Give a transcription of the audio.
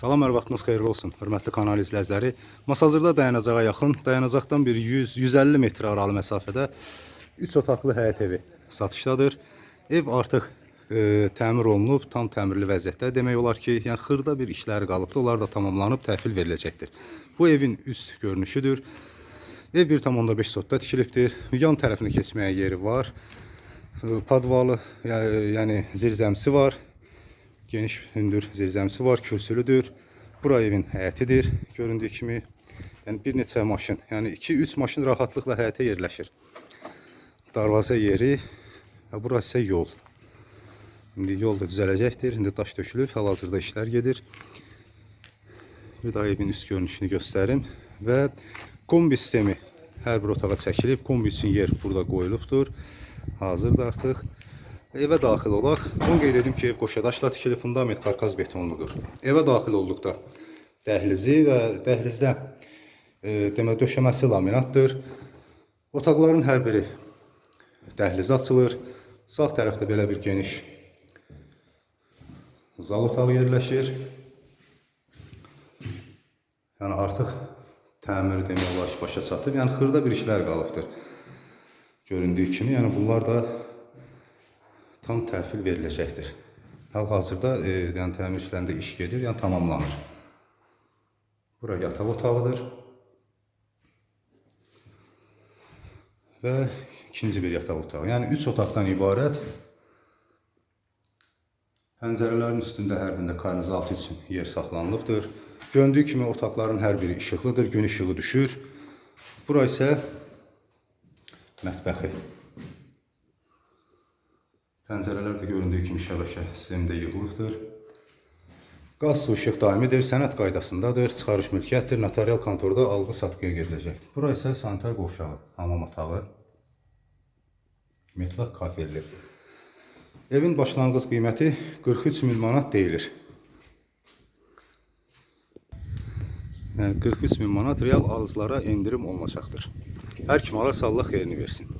Salam, hər vaxtınız xeyirli olsun, hörmətli kanal izləyiciləri. Masazırda dayanacağa yaxın, dayanacaqdan bir 100-150 metr aralı məsafədə 3 otaqlı həyət evi satışdadır. Ev artıq e, təmir olunub, tam təmirli vəziyyətdə. Demək olar ki, yəni xırda bir işləri qalıbdı. Onlar da tamamlanıb təhvil veriləcəkdir. Bu evin üst görünüşüdür. Ev 1,5 sotda tikilibdir. Yan tərəfinə keçməyə yeri var. E, Padvalı, yəni, yəni zirzəmisi var. Geniş hündür zirzəmisi var, kürsülüdür. Bura evin həyətidir. Göründüyü kimi, yəni bir neçə maşın, yəni 2-3 maşın rahatlıqla həyətə yerləşir. Darvaza yeri və bura isə yol. İndi yol da düzələcəkdir. İndi daş tökülüb, hal-hazırda işlər gedir. Bir daha evin üst görünüşünü göstərim və kombi sistemi hər bir otağa çəkilib. Kombi üçün yer burada qoyulubdur. Hazırdır artıq. Evə daxil olaq. Onu qeyd edim ki, ev qoşadaşla tikili fundament karkaz betonludur. Evə daxil olduqda dəhlizi və dəhlizdə e, demə döşəməsi laminatdır. Otaqların hər biri dəhliz açılır. Sağ tərəfdə belə bir geniş zal otağı yerləşir. Yəni artıq təmir demək olar ki, başa çatıb. Yəni xırda bir işlər qalıbdır. Göründüyü kimi, yəni bunlar da tam təhvil veriləcəkdir. Hal-hazırda e, yəni təmir işlərində iş gedir, yəni tamamlanır. Bura yataq otağıdır. Və ikinci bir yataq otağı. Yəni 3 otaqdan ibarət. Pəncərələrin üstündə hər birində karnizaltı üçün yer saxlanılıbdır. Göründüyü kimi otaqların hər biri işıqlıdır, gün işığı düşür. Bura isə mətbəxi. Pəncərələr də göründüyü kimi şəbəkə sistemində yığılıbdır. Qaz su işıq daimidir, sənəd qaydasındadır, çıxarış mülkiyyətdir, notarial kontorda alğı-satqıya gediləcəkdir. Bura isə sanitar qovşağı, hamam otağı, metlaq kafeldir. Evin başlanğıc qiyməti 43 min manat deyilir. Yəni 43 min manat real alıcılara endirim olunacaqdır. Hər kim alırsa Allah xeyrini versin.